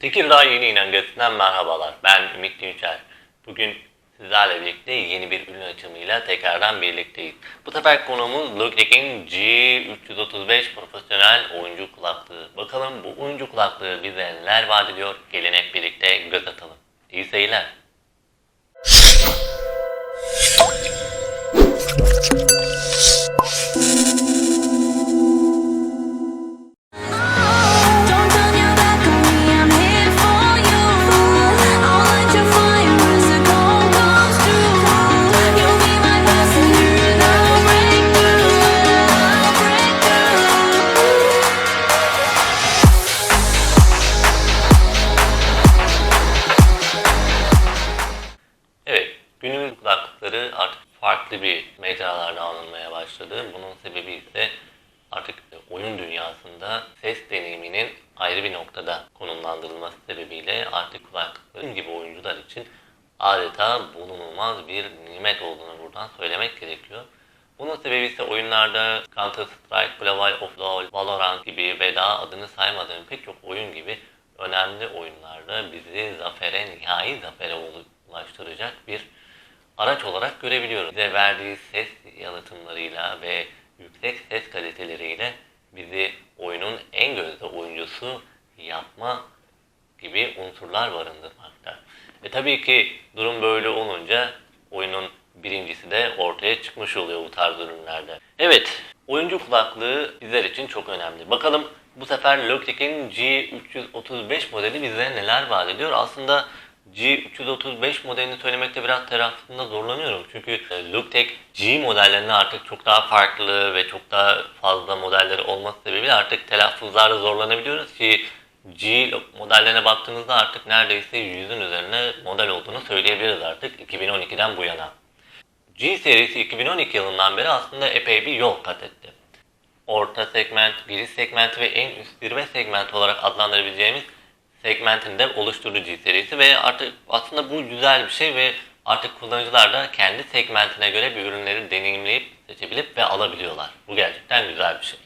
Tekirdağ Yeni İnangötü'nden merhabalar. Ben Ümit Günçer. Bugün sizlerle birlikte yeni bir ürün açımıyla tekrardan birlikteyiz. Bu sefer konuğumuz Logitech'in G335 profesyonel oyuncu kulaklığı. Bakalım bu oyuncu kulaklığı bize neler vaat ediyor? Gelin farklı bir mecralarda alınmaya başladı. Bunun sebebi ise artık oyun dünyasında ses deneyiminin ayrı bir noktada konumlandırılması sebebiyle artık kulaklıkların gibi oyuncular için adeta bulunulmaz bir nimet olduğunu buradan söylemek gerekiyor. Bunun sebebi ise oyunlarda Counter Strike, Global of LoL, Valorant gibi ve daha adını saymadığım pek çok oyun gibi önemli oyunlarda bizi zafere, nihai zafere ulaştıracak bir araç olarak görebiliyoruz. Bize verdiği ses yalıtımlarıyla ve yüksek ses kaliteleriyle bizi oyunun en gözde oyuncusu yapma gibi unsurlar barındırmakta. E tabii ki durum böyle olunca oyunun birincisi de ortaya çıkmış oluyor bu tarz ürünlerde. Evet, oyuncu kulaklığı bizler için çok önemli. Bakalım bu sefer Logitech'in G335 modeli bize neler vaat ediyor? Aslında G335 modelini söylemekte biraz telaffuzunda zorlanıyorum. Çünkü e, Logitech G modellerine artık çok daha farklı ve çok daha fazla modelleri olması sebebiyle artık telaffuzlarda zorlanabiliyoruz ki G modellerine baktığınızda artık neredeyse yüzün üzerine model olduğunu söyleyebiliriz artık 2012'den bu yana. G serisi 2012 yılından beri aslında epey bir yol kat etti. Orta segment, giriş segmenti ve en üst zirve segmenti olarak adlandırabileceğimiz segmentin de oluşturduğu G serisi ve artık aslında bu güzel bir şey ve artık kullanıcılar da kendi segmentine göre bir ürünleri deneyimleyip seçebilip ve alabiliyorlar. Bu gerçekten güzel bir şey.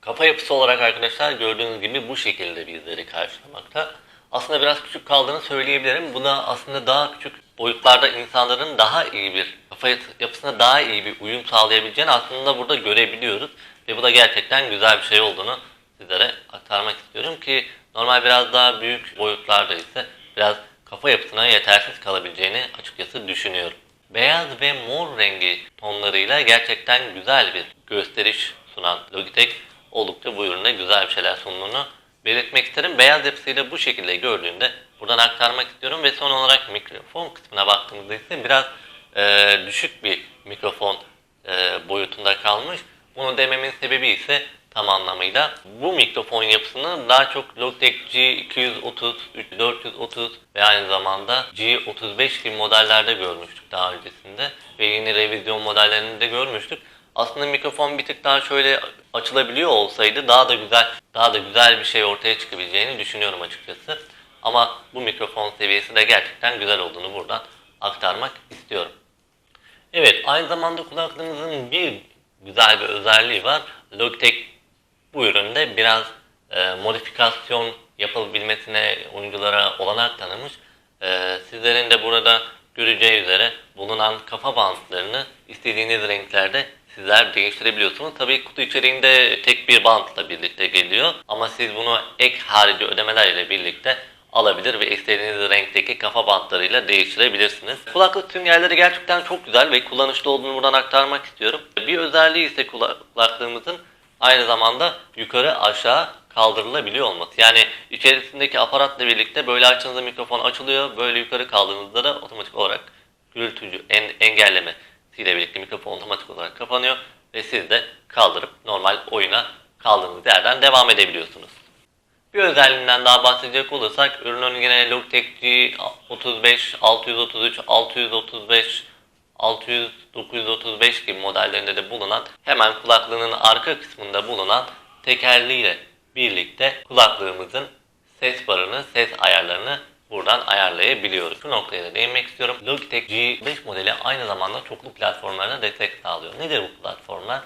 Kafa yapısı olarak arkadaşlar gördüğünüz gibi bu şekilde bizleri karşılamakta. Aslında biraz küçük kaldığını söyleyebilirim. Buna aslında daha küçük boyutlarda insanların daha iyi bir kafa yapısına daha iyi bir uyum sağlayabileceğini aslında burada görebiliyoruz. Ve bu da gerçekten güzel bir şey olduğunu sizlere aktarmak istiyorum ki normal biraz daha büyük boyutlarda ise biraz kafa yapısına yetersiz kalabileceğini açıkçası düşünüyorum. Beyaz ve mor rengi tonlarıyla gerçekten güzel bir gösteriş sunan Logitech oldukça bu ürüne güzel bir şeyler sunduğunu belirtmek isterim. Beyaz yapısıyla bu şekilde gördüğünde buradan aktarmak istiyorum ve son olarak mikrofon kısmına baktığımızda ise biraz e, düşük bir mikrofon e, boyutunda kalmış. Bunu dememin sebebi ise tam anlamıyla bu mikrofon yapısını daha çok Logitech G230, 430 ve aynı zamanda G35 gibi modellerde görmüştük daha öncesinde ve yeni revizyon modellerinde de görmüştük. Aslında mikrofon bir tık daha şöyle açılabiliyor olsaydı daha da güzel daha da güzel bir şey ortaya çıkabileceğini düşünüyorum açıkçası. Ama bu mikrofon seviyesi de gerçekten güzel olduğunu buradan aktarmak istiyorum. Evet, aynı zamanda kulaklığınızın bir güzel bir özelliği var. Logitech bu üründe biraz e, modifikasyon yapılabilmesine oyunculara olanak tanımış. E, sizlerin de burada göreceği üzere bulunan kafa bantlarını istediğiniz renklerde sizler değiştirebiliyorsunuz. Tabii kutu içeriğinde tek bir bantla birlikte geliyor ama siz bunu ek harici ödemeler ile birlikte alabilir ve istediğiniz renkteki kafa bantlarıyla değiştirebilirsiniz. Kulaklık süngerleri gerçekten çok güzel ve kullanışlı olduğunu buradan aktarmak istiyorum. Bir özelliği ise kulaklığımızın aynı zamanda yukarı aşağı kaldırılabiliyor olması. Yani içerisindeki aparatla birlikte böyle açtığınızda mikrofon açılıyor, böyle yukarı kaldığınızda da otomatik olarak gürültücü en, engellemesiyle birlikte mikrofon otomatik olarak kapanıyor ve siz de kaldırıp normal oyuna kaldığınız yerden devam edebiliyorsunuz. Bir özelliğinden daha bahsedecek olursak ürünün yine Logitech G35, 633, 635, 600, 935 gibi modellerinde de bulunan hemen kulaklığının arka kısmında bulunan tekerliğiyle birlikte kulaklığımızın ses barını, ses ayarlarını buradan ayarlayabiliyoruz. Şu noktaya da değinmek istiyorum. Logitech G5 modeli aynı zamanda çoklu platformlara destek sağlıyor. Nedir bu platformlar?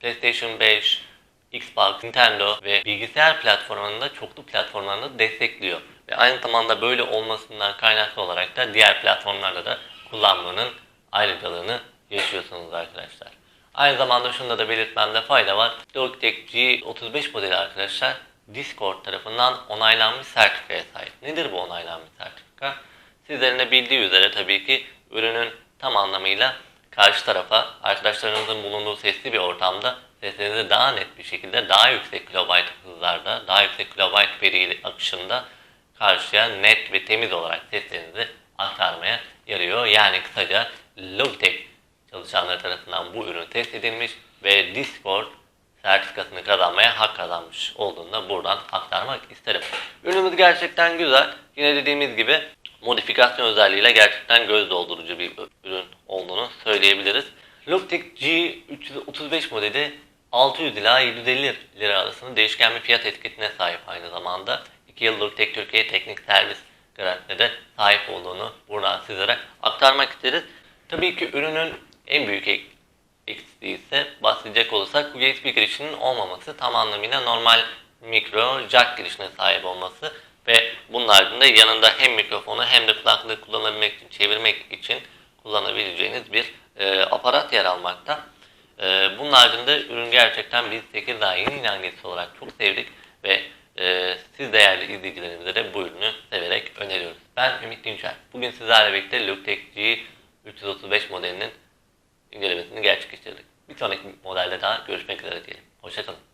PlayStation 5, Xbox, Nintendo ve bilgisayar platformlarında çoklu platformlarında destekliyor. Ve aynı zamanda böyle olmasından kaynaklı olarak da diğer platformlarda da kullanmanın ayrıcalığını yaşıyorsunuz arkadaşlar. Aynı zamanda şunda da belirtmemde fayda var. Logitech G35 modeli arkadaşlar Discord tarafından onaylanmış sertifikaya sahip. Nedir bu onaylanmış sertifika? Sizlerin de bildiği üzere tabii ki ürünün tam anlamıyla karşı tarafa arkadaşlarınızın bulunduğu sesli bir ortamda sesinizi daha net bir şekilde daha yüksek kilobayt hızlarda, daha yüksek kilobayt veri akışında karşıya net ve temiz olarak seslerinizi aktarmaya yarıyor. Yani kısaca tarafından bu ürün test edilmiş ve Discord sertifikasını kazanmaya hak kazanmış olduğunu da buradan aktarmak isterim. Ürünümüz gerçekten güzel. Yine dediğimiz gibi modifikasyon özelliğiyle gerçekten göz doldurucu bir ürün olduğunu söyleyebiliriz. Logitech G335 modeli 600 ila 750 lira arasında değişken bir fiyat etiketine sahip aynı zamanda. 2 yıl Logitech Türkiye teknik servis garantisine sahip olduğunu buradan sizlere aktarmak isteriz. Tabii ki ürünün en büyük ek- eksiği ise bahsedecek olursak USB girişinin olmaması tam anlamıyla normal mikro jack girişine sahip olması ve bunun ardında yanında hem mikrofonu hem de kulaklığı kullanabilmek için çevirmek için kullanabileceğiniz bir e, aparat yer almakta. E, bunun ardında ürün gerçekten biz Tekirdağ yeni İlangesi olarak çok sevdik ve e, siz değerli izleyicilerimize de bu ürünü severek öneriyoruz. Ben Ümit Dinçer. Bugün sizlerle birlikte Logitech G335 modelinin Hoşçakalın.